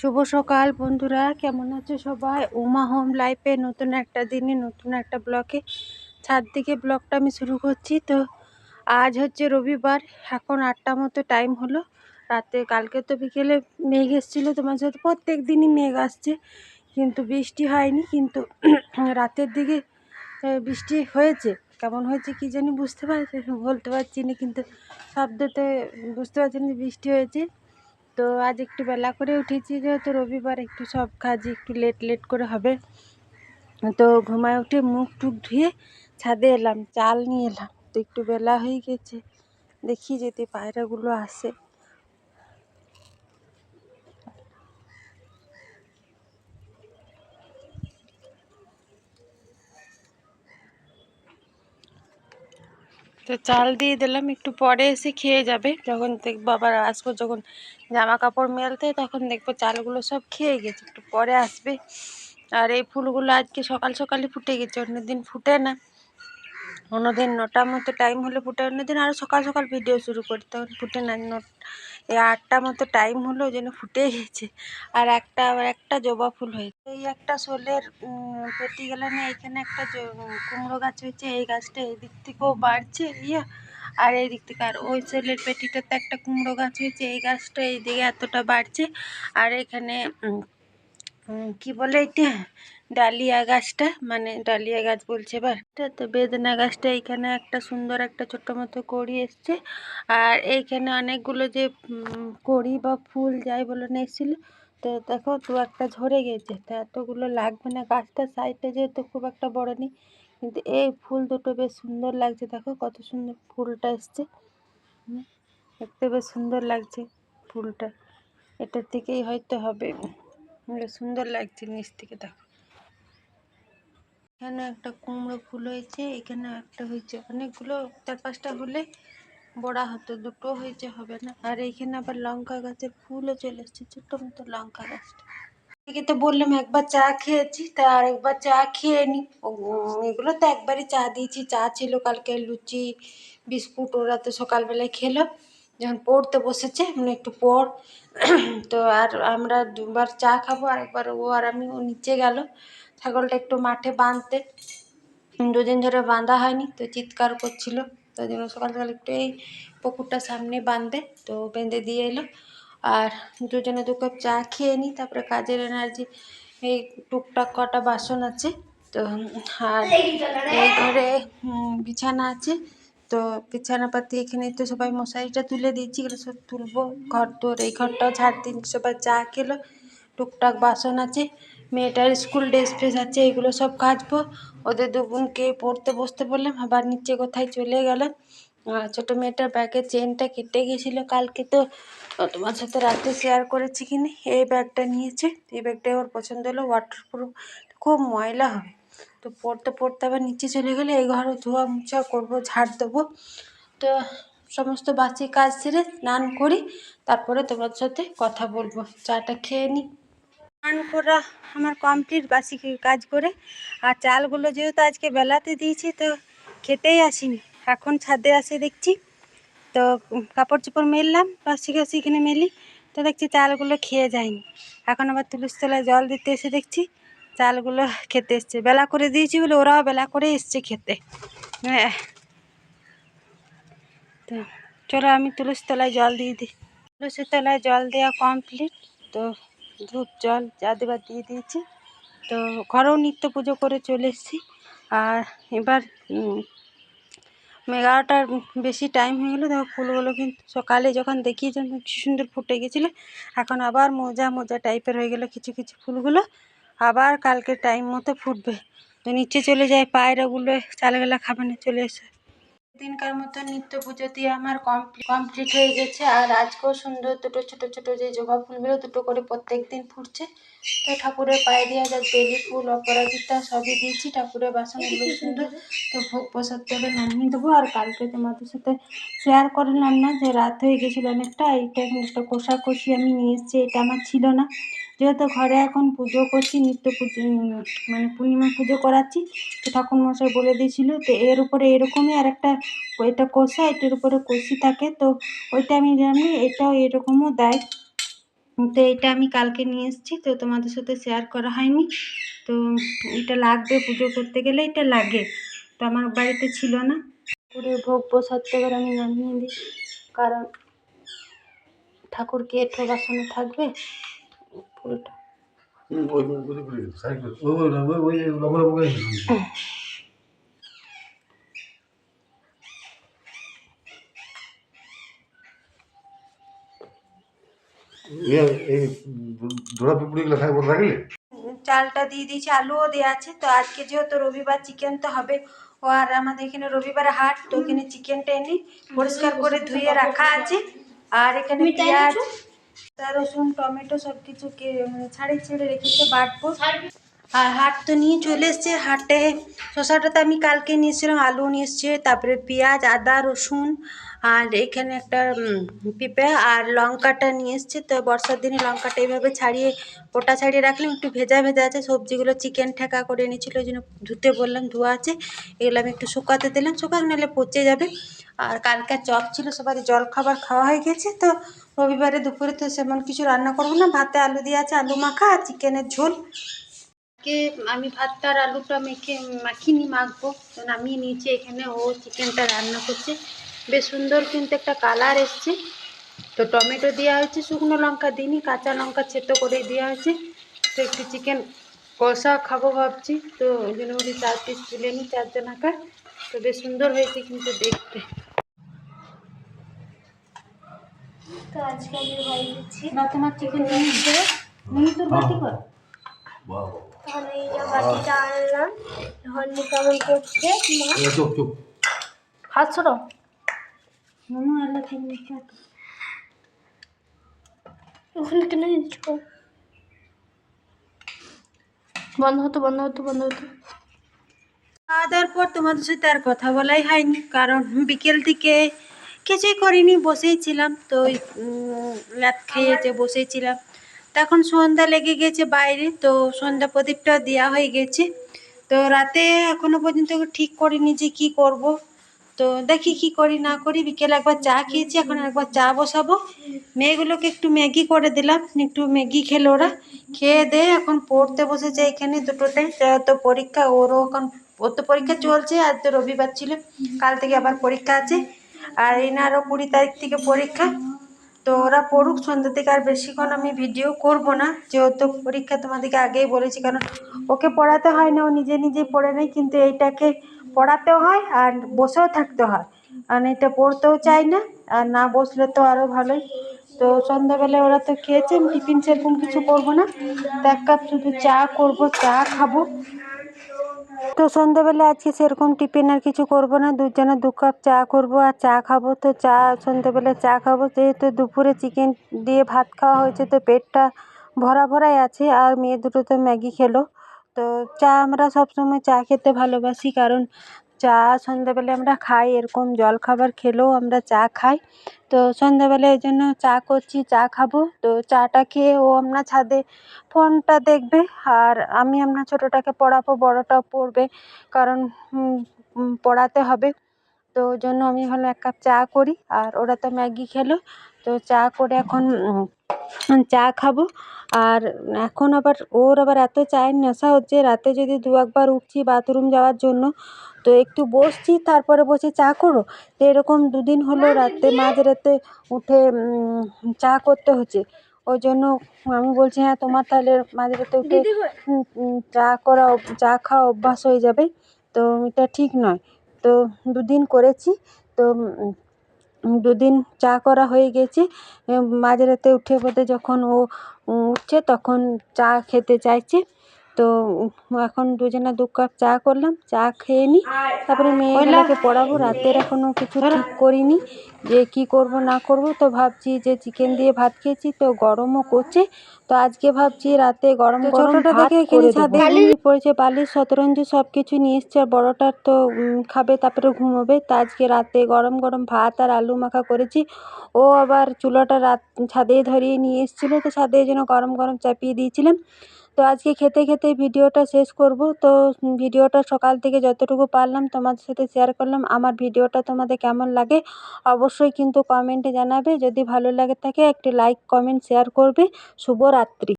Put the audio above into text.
শুভ সকাল বন্ধুরা, কেমন আছো সবাই? উমা হোম লাইফে নতুন একটা দিনে, নতুন একটা ব্লকে ছাদ দিকে ব্লগটা আমি শুরু করছি। তো আজ হচ্ছে রবিবার, এখন আটটা মতো টাইম হলো। রাতে, কালকে তো বিকেলে মেঘ এসেছিল, তোমার সাথে প্রত্যেক দিনই মেঘ আসছে, কিন্তু বৃষ্টি হয়নি, কিন্তু রাতের দিকে বৃষ্টি হয়েছে। কেমন হয়েছে কি জানি বুঝতে পারছি বলতে পারছি না, কিন্তু শব্দতে বুঝতে পারছি না বৃষ্টি হয়েছে। তো আজ একটু বেলা করে উঠেছি, যেহেতু রবিবার একটু সব কাজ একটু লেট লেট করে হবে। তো ঘুমায় উঠে মুখ টুক ধুয়ে ছাদে এলাম, চাল নিয়ে এলাম। তো একটু বেলা হয়ে গেছে, দেখি যদি পায়রাগুলো আসে। তো চাল দিয়ে দিলাম, একটু পরে এসে খেয়ে যাবে। যখন দেখব আবার আসব, যখন জামা কাপড় মেলতে, তখন দেখব চালগুলো সব খেয়ে গেছে, একটু পরে আসবে। আর এই ফুলগুলো আজকে সকাল সকালই ফুটে গেছে, অন্যদিন ফুটে না। অন্যদিন নটার মতো টাইম হলে ফুটে অন্যদিন আরও সকাল সকাল ভিডিও শুরু করি তখন ফুটে না এই আটটা মতো টাইম হলো ওই জন্য ফুটে গেছে। আর একটা, আবার একটা জবা ফুল হয়েছে এই একটা শোলের পেটি গেলে না এখানে একটা কুমড়ো গাছ হয়েছে, এই গাছটা এই দিক থেকেও বাড়ছে ইয়ে। আর এই দিক থেকে আর ওই শোলের পেটিটাতে একটা কুমড়ো গাছ হয়েছে, এই গাছটা এই দিকে এতটা বাড়ছে। আর এখানে কি বলে এটা? ডালিয়া গাছটা মানে ডালিয়া গাছ বলছে এবার। তো বেদনা গাছটা এইখানে একটা সুন্দর একটা ছোট্ট মতো কড়ি এসছে। আর এইখানে অনেকগুলো যে কড়ি বা ফুল যাই বলে না এসেছিল তো দেখো দু একটা ঝরে গেছে। তো এতগুলো লাগবে না গাছটা সাইডটা যেহেতু খুব একটা বড় নেই, কিন্তু এই ফুল দুটো বেশ সুন্দর লাগছে। দেখো কত সুন্দর ফুলটা এসছে। দেখতে বেশ সুন্দর লাগছে ফুলটা। এটার থেকেই হয়তো হবে। সুন্দর লাগছে নিচ থেকে, দেখো। এখানে একটা কুমড়ো ফুল হয়েছে, এখানে একটা হয়েছে অনেকগুলো, চার পাঁচটা হলে বড়া হতো, দুটো হয়েছে, হবে না। আর এইখানে আবার লঙ্কা গাছের ফুলও চলে এসছে, ছোট্ট মতো লঙ্কা গাছটা। তো বললাম একবার চা খেয়েছি, তা আর একবার চা খেয়ে নি। এগুলো তো একবারই চা দিয়েছি, চা ছিল কালকে লুচি, বিস্কুট, ওরা তো সকালবেলায় খেলো। যখন পড়তে বসেছে মানে একটু পড়। তো আর আমরা দুবার চা খাব আর একবার ও আর আমি, ও নিচে গেল। ছাগলটা একটু মাঠে বাঁধতে। দুদিন ধরে বাঁধা হয়নি, তো চিৎকার করছিল। তো জন্য সকাল সকাল একটু এই পুকুরটা সামনে বাঁধবে তো বেঁধে দিয়ে এলো। আর দুজনে দু কাপ চা খেয়ে নিই তারপরে কাজের এনার্জি এই টুকটাক কটা বাসন আছে, তো আর এই ঘরে বিছানা আছে। তো বিছানা পাতি এখানে তো সবাই মশারিটা তুলে দিয়েছি, এগুলো সব তুলবো। ঘর তোর এই ঘরটাও ঝাড় দিন, সবাই চা খেলো। টুকটাক বাসন আছে মেয়েটার স্কুল ড্রেস ফ্রেস আছে, এগুলো সব কাচবো। ওদের দু বোনকে পড়তে বসতে বললাম, আবার নিচে কোথায় চলে গেল। আর ছোটো মেয়েটার ব্যাগের চেনটা কেটে গেছিল। কালকে তো তোমার সাথে রাতে শেয়ার করেছি কি না এই ব্যাগটা নিয়েছে। এই ব্যাগটা ওর পছন্দ হলো ওয়াটারপ্রুফ খুব ময়লা হবে। তো পড়তে পড়তে আবার নিচে চলে গেলে। এই ঘরও ধোয়া মুছা করব, ঝাড় দেবো। তো সমস্ত বাসি কাজ সেরে স্নান করি। তারপরে তোমার সাথে কথা বলব। চাটা খেয়ে নিই স্নান আমার কমপ্লিট বাসি কাজ করে। আর চালগুলো যেহেতু আজকে বেলাতে দিয়েছি, তো খেতেই আসিনি। এখন ছাদে আসে দেখছি। তো কাপড় চোপড় মেললাম, বাসি কাশি এখানে মেলি, তো দেখছি চালগুলো খেয়ে যায়নি। এখন আবার তুলসী জল দিতে এসে দেখছি, চালগুলো খেতে এসছে। বেলা করে দিয়েছি বলে ওরাও বেলা করে এসছে খেতে। হ্যাঁ। তো চলো আমি তুলসী তলায় জল দিয়ে দিই। তুলসী তলায় জল দেওয়া কমপ্লিট তো ধূপ জল যা দেবার দিয়ে দিয়েছি। তো ঘরেও নিত্য পুজো করে চলে এসেছি। আর এবার এগারোটার বেশি টাইম হয়ে গেলো। তখন ফুলগুলো কিন্তু সকালে যখন দেখি যখন কি সুন্দর ফুটে গেছিল। এখন আবার মোজা মোজা টাইপের হয়ে গেলো কিছু কিছু ফুলগুলো। আবার কালকে টাইম মতো ফুটবে। তো নিচে চলে যায়, পায়রাগুলো চালবেলা খাবে না চলে এসে দিনকার মতো নিত্য পুজো দিয়ে আমার কমপ্লিট হয়ে গেছে। আর আজকেও সুন্দর দুটো ছোট ছোট যে জবা ফুলগুলো দুটো করে প্রত্যেক দিন ফুটছে। তো ঠাকুরের পায়ে দেওয়া যা বেলি ফুল, অপরাজিতা সবই দিয়েছি। ঠাকুরের বাসনগুলো সুন্দর। তো ভোগ প্রসাদ করে নামিয়ে দেবো। আর কালকে তোমাদের সাথে শেয়ার করলাম না যে রাত হয়ে গেছিল অনেকটা। এইটা একটা কষাকষি আমি নিয়ে এসেছি, এটা আমার ছিল না। যেহেতু ঘরে এখন পুজো করছি, নিত্য পুজো মানে পূর্ণিমা পুজো করাচ্ছি, তো ঠাকুরমশাই বলে দিয়েছিল তো এর উপরে এরকমই আর একটা এটা কষা, এটার উপরে কষি থাকে, তো ওইটা আমি জানি, এটাও এরকমও দেয়। তো এটা আমি কালকে নিয়ে এসেছি, তো তোমাদের সাথে শেয়ার করা হয়নি। তো এটা লাগবে পুজো করতে গেলে, এটা লাগে। তো আমার বাড়িতে ছিল না। ঠাকুরের ভোগ প্রসাদটা এবার আমি নামিয়ে দিই, কারণ ঠাকুরকে এঁঠো থাকবে। ফুলটা চালটা দিয়ে দিয়েছি আলুও দেওয়া আছে। তো আজকে যেহেতু রবিবার চিকেন তো হবে ও আর আমাদের এখানে রবিবার হাট তো এখানে চিকেনটা এনে পরিষ্কার করে ধুয়ে রাখা আছে। আর এখানে পেঁয়াজ রসুন, টমেটো সব কিছু ছাড়ে ছেড়ে রেখেছে, বাটবো। আর হাট তো নিয়ে চলে এসছে, হাটে শশাটা তো আমি কালকে নিয়েছিলাম আলু নিয়ে এসছে, তারপরে পেঁয়াজ, আদা, রসুন আর এখানে একটা পেঁপে আর লঙ্কাটা নিয়ে এসছে। তো বর্ষার দিনে লঙ্কাটা এইভাবে ছাড়িয়ে ওটা ছাড়িয়ে রাখলাম। একটু ভেজা ভেজা আছে। সবজিগুলো চিকেন ঠেকা করে এনেছিল। ওই জন্য ধুতে বললাম, ধোয়া আছে। এগুলো আমি একটু শুকাতে দিলাম। শুকাক, নাহলে পচে যাবে। আর কালকে চপ ছিল, সবার জল খাবার খাওয়া হয়ে গেছে। তো রবিবারে দুপুরে তো সেমন কিছু রান্না করব না। ভাতে আলু দিয়ে আছে আলু মাখা আর চিকেনের ঝোল। আজকে আমি ভাতটা আর আলুটা মেখে মাখিনি মাখবো। তো নামিয়ে নিয়েছি। এখানে ও চিকেনটা রান্না করছে। বেশ সুন্দর কিন্তু একটা কালার এসছে। তো টমেটো দেওয়া হয়েছে শুকনো লঙ্কা দিইনি কাঁচা লঙ্কা ছেতো করে দেওয়া হয়েছে। তো একটু চিকেন কষা খাব ভাবছি তো ওই জন্য বলি চার পিস তুলে নিই চারজন আঁকার। তো বেশ সুন্দর হয়েছে কিন্তু দেখতে। তো আজকে আমি দিচ্ছি না তোমার চিকেন নিয়ে নিয়ে তোর বাটি কর। তাহলে এই যে বাটিটা আনলাম। হর্নি কেমন করছে মা। চুপ চুপ। হাত সরো খেয়ে ওখানে কেন দিচ্ছ বন্ধ হতো বন্ধ হতো বন্ধ হতো খাওয়া দাওয়ার পর তোমাদের সাথে আর কথা বলাই হয়নি কারণ বিকেল থেকে কিছুই করিনি বসেই ছিলাম তো ওই ল্যাপ খেয়েছে বসেই ছিলাম তখন সন্ধ্যা লেগে গেছে বাইরে তো সন্ধ্যা প্রদীপটা দেওয়া হয়ে গেছে। তো রাতে এখনও পর্যন্ত ঠিক করিনি যে কি করব। তো দেখি কি করি, না করি। বিকেলে একবার চা খেয়েছি, এখন একবার চা বসাবো। মেয়েগুলোকে একটু ম্যাগি করে দিলাম, একটু ম্যাগি খেলো ওরা। খেয়ে দে এখন পড়তে বসেছে এখানে দুটোতে। তো পরীক্ষা, ওরও এখন, ওর তো পরীক্ষা চলছে, আর তো রবিবার ছিল। কাল থেকে আবার পরীক্ষা আছে। আর এনারও কুড়ি তারিখ থেকে পরীক্ষা। তো ওরা পড়ুক সন্ধ্যা থেকে আর বেশিক্ষণ আমি ভিডিও করব না। যেহেতু পরীক্ষা তোমাদেরকে আগেই বলেছি, কারণ ওকে পড়াতে হয় না, ও নিজে নিজেই পড়ে নেয়, কিন্তু এইটাকে পড়াতেও হয় আর বসেও থাকতে হয়। আর এটা পড়তেও চায় না, আর না বসলে তো আরও ভালোই। তো সন্ধ্যাবেলায় ওরা তো খেয়েছে আমি টিফিন সেরকম কিছু করব না। তো এক কাপ শুধু চা করব, চা খাব। তো সন্ধ্যাবেলা আজকে সেরকম টিফিন আর কিছু করব না, দুজনে দু কাপ চা করব আর চা খাব। তো চা সন্ধ্যাবেলা চা খাব, যেহেতু দুপুরে চিকেন দিয়ে ভাত খাওয়া হয়েছে, তো পেটটা ভরা ভরাই আছে আর মেয়ে দুটো তো ম্যাগি খেলো। তো চা আমরা সবসময় চা খেতে ভালোবাসি, কারণ চা সন্ধ্যাবেলা আমরা খাই, এরকম জলখাবার খেলেও আমরা চা খাই। তো সন্ধ্যাবেলায় এই জন্য চা করছি, চা খাব। তো চাটা খেয়ে ও আমরা ছাদে ফোনটা দেখবে আর আমি আপনার ছোটোটাকে পড়াবো, বড়োটাও পড়বে, কারণ পড়াতে হবে। তো ওই জন্য আমি ভাবলাম এক কাপ চা করি আর ওরা তো ম্যাগি খেলো। তো চা করে এখন চা খাব। আর এখন আবার ওর আবার এত চায়ের নেশা হচ্ছে রাতে যদি দু একবার উঠছি বাথরুম যাওয়ার জন্য তো একটু বসছি তারপরে বসে চা করো। তো এরকম দুদিন হলো রাতে মাঝরাতে উঠে চা করতে হচ্ছে। ওই জন্য আমি বলছি হ্যাঁ তোমার তাহলে মাঝরাতে উঠে চা করা চা খাওয়া অভ্যাস হয়ে যাবে। তো এটা ঠিক নয়। তো দুদিন করেছি। তো দুদিন চা করা হয়ে গেছে। মাঝরাতে উঠে বোধহয় যখন ও উঠছে তখন চা খেতে চাইছে। তো এখন দুজনে দু কাপ চা করলাম চা খেয়ে নিই তারপরে মেয়েগুলোকে পড়াবো রাতের এখনও কিছু ঠিক করিনি। যে কি করব না করব তো ভাবছি যে চিকেন দিয়ে ভাত খেয়েছি তো গরমও করছে। তো আজকে ভাবছি রাতে গরম ছাদে পড়েছে বালিশ শতরঞ্জ সব কিছু নিয়ে এসছে আর বড়টার তো খাবে তারপরে ঘুমোবে। তো আজকে রাতে গরম গরম ভাত আর আলু মাখা করেছি। ও আবার চুলাটা রাত ছাদে ধরিয়ে নিয়ে এসেছিল তো ছাদে জন্য গরম গরম চাপিয়ে দিয়েছিলাম। তো আজকে খেতে খেতে ভিডিওটা শেষ করব। তো ভিডিওটা সকাল থেকে যতটুকু পারলাম তোমাদের সাথে শেয়ার করলাম। আমার ভিডিওটা তোমাদের কেমন লাগে অবশ্যই কিন্তু কমেন্টে জানাবে। যদি ভালো লাগে থাকে, একটি লাইক কমেন্ট শেয়ার করবে। শুভরাত্রি।